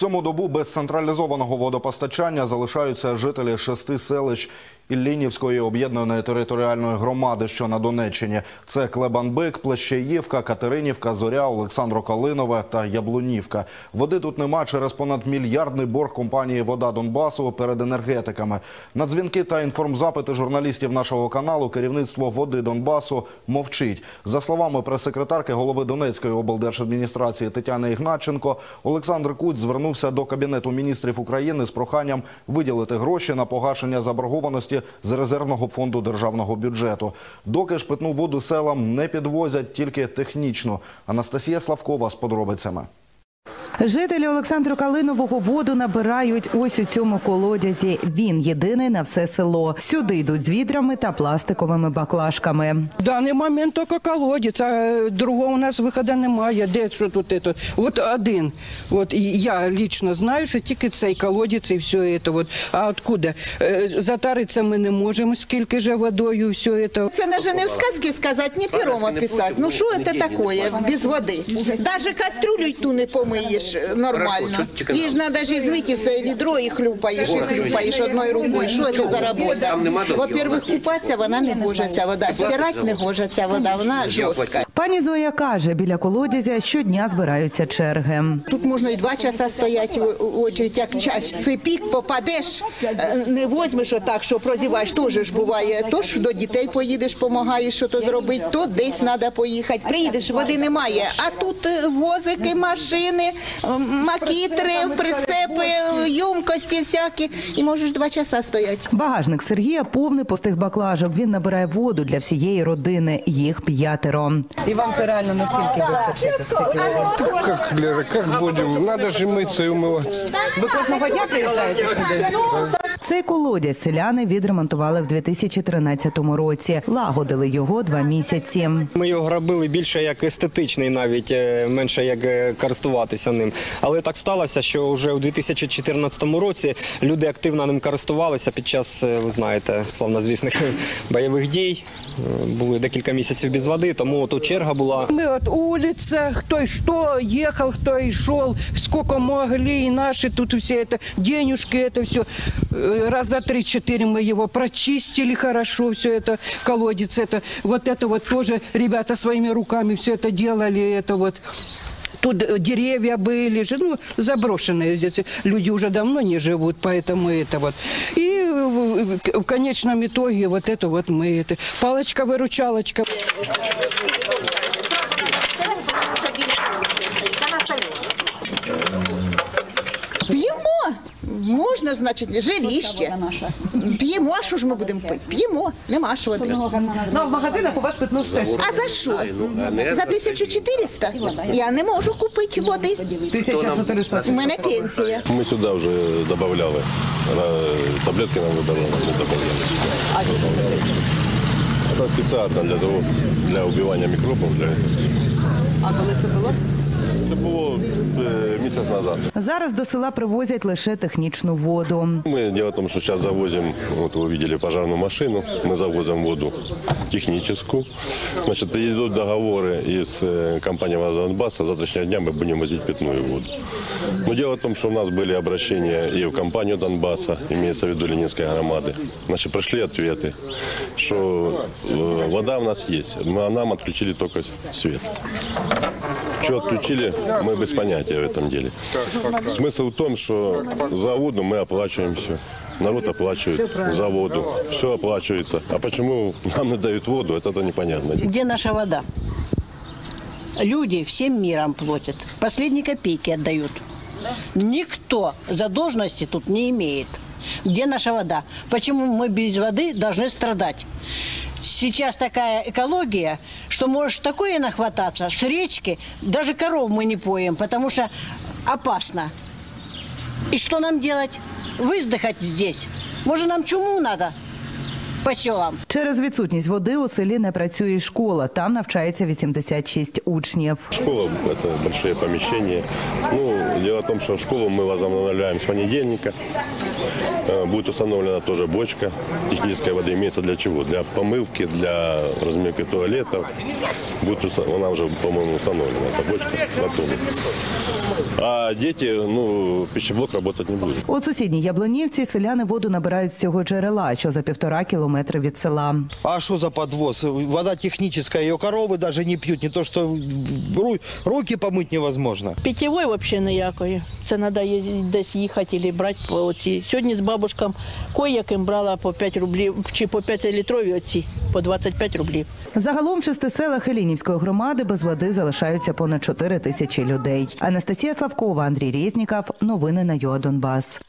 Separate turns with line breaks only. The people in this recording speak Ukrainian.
Сьому добу без централізованого водопостачання залишаються жителі шести селищ Іллінівської об'єднаної територіальної громади, що на Донеччині. Це Клебанбик, Плещеївка, Катеринівка, Зоря, Олександро-Калинове та Яблунівка. Води тут нема через понад мільярдний борг компанії «Вода Донбасу» перед енергетиками. На дзвінки та інформзапити журналістів нашого каналу керівництво «Води Донбасу» мовчить. За словами прес-секретарки голови Донецької облдержадміністрації Тетяни Ігнатченко, Олександр Куць звернувся до Кабінету міністрів України з проханням виділити гроші на погашення заборгованості з резервного фонду державного бюджету. Доки ж питну воду селам не підвозять, тільки технічно. Анастасія Славкова з подробицями.
Жителі Олександру Калинового воду набирають ось у цьому колодязі. Він єдиний на все село. Сюди йдуть з відрами та пластиковими баклажками.
В даний момент тільки колодець, а е, другого у нас виходу немає. Де що тут это? От один. От і я лично знаю, що тільки цей колодець і все це. От. А откуда? Е, Затаритися ми не можемо, скільки же водою, все це.
Це даже не в сказки сказати, не пером описати. Ну що це таке без води? Даже кастрюлю ту не помиєш е, нормально. Їй ж треба ж змити все відро і хлюпаєш, і хлюпаєш одною рукою. Що це за робота? Во-первых, купатися вона не гоже ця вода, стирати не гоже ця вода, вона жорстка.
Пані Зоя каже, біля колодязя щодня збираються черги.
Тут можна і два часа стояти у- очередь, як час пік попадеш, е, не возьмеш отак, що прозіваєш, теж ж буває. То ж до дітей поїдеш, допомагаєш, що то зробити, то десь треба поїхати. Приїдеш, води немає. А тут е, возики, машини, макітри, прицепи, ємкості всякі. І можеш два часа стояти.
Багажник Сергія повний пустих баклажок. Він набирає воду для всієї родини. Їх п'ятеро. І вам це реально наскільки вистачить?
Как, Лера, как будем? Надо же мыться и умываться.
Ви кожного дня приїжджаєте сюди? Цей колодязь селяни відремонтували в 2013 році. Лагодили його два місяці.
Ми його робили більше як естетичний, навіть е, менше як е, користуватися ним. Але так сталося, що вже у 2014 році люди активно ним користувалися під час, е, ви знаєте, славнозвісних бойових дій. Були декілька місяців без води, тому тут черга була.
Ми от улиця, хто й що їхав, хто йшов, скільки могли, і наші тут все це, денежки, це все. Раза три-четыре мы его прочистили хорошо, все это, колодец, это, вот это вот тоже ребята своими руками все это делали, это вот. Тут деревья были же, ну, заброшенные здесь. Люди уже давно не живут, поэтому это вот. И в конечном итоге вот это вот мы, это, палочка-выручалочка.
Можна, значить, живіще. П'ємо, а що ж ми будемо пити? П'ємо, нема ж води.
Ну, в магазинах у вас питну ж теж
А за що? За 1400? Я не можу купити води.
1400.
У мене пенсія.
Мы сюда уже добавляли. Ра- Таблетки нам выдавали, мы добавляли сюда. Это специально для того, для убивания микробов. Для...
А коли це було?
Це було е, місяць назад.
Зараз до села привозять лише технічну воду.
Мы дело в том, что сейчас завозим, вот вы видели пожарную машину, мы завозим воду техническую. Значит, идут договоры из э, компании «Вода Донбасса». С завтрашнего дня мы будем возить питную воду. Но дело в том, что у нас были обращения и в компанию Донбасса, имеется в виду Ленинской громады. Значит, пришли ответы, что э, вода у нас есть, а нам отключили только свет. Что отключили, мы без понятия в этом деле. Смысл в том, что за воду мы оплачиваем все. Народ оплачивает за воду. Все оплачивается. А почему нам не дают воду, это непонятно.
Где наша вода? Люди всем миром платят. Последние копейки отдают. Никто задолженности тут не имеет. Где наша вода? Почему мы без воды должны страдать? Сейчас такая экология, что можешь такое нахвататься с речки, даже коров мы не поем, потому что опасно. И что нам делать? Выздыхать здесь? Может, нам чуму надо? по селам.
Через відсутність води у селі не працює й школа. Там навчається 86 учнів.
Школа – это большие помещения. Ну, дело в том, что школу мы возобновляем с понедельника. Э, Будет установлена тоже бочка технической воды. Имеется для чего? Для помывки, для размывки туалетов. Будет, уса- она уже, по-моему, установлена, эта бочка на тонну. А дети, ну, пищеблок работать не будет.
У сусідній Яблонівці селяни воду набирають з цього джерела, що за півтора кілометри від села.
А что за подвоз? Вода техническая, ее коровы даже не пьют. Не то, что ру- руки помыть невозможно.
Питьової взагалі ніякої. Це треба десь їхати або брати по оці. Сьогодні з бабушкам кое-яким брала по 5 рублів чи по 5 літрові оці, по 25 рублів.
Загалом в шести селах Елінівської громади без води залишаються понад 4 тисячі людей. Анастасія Славкова, Андрій Різніков. Новини на ЮА Донбас.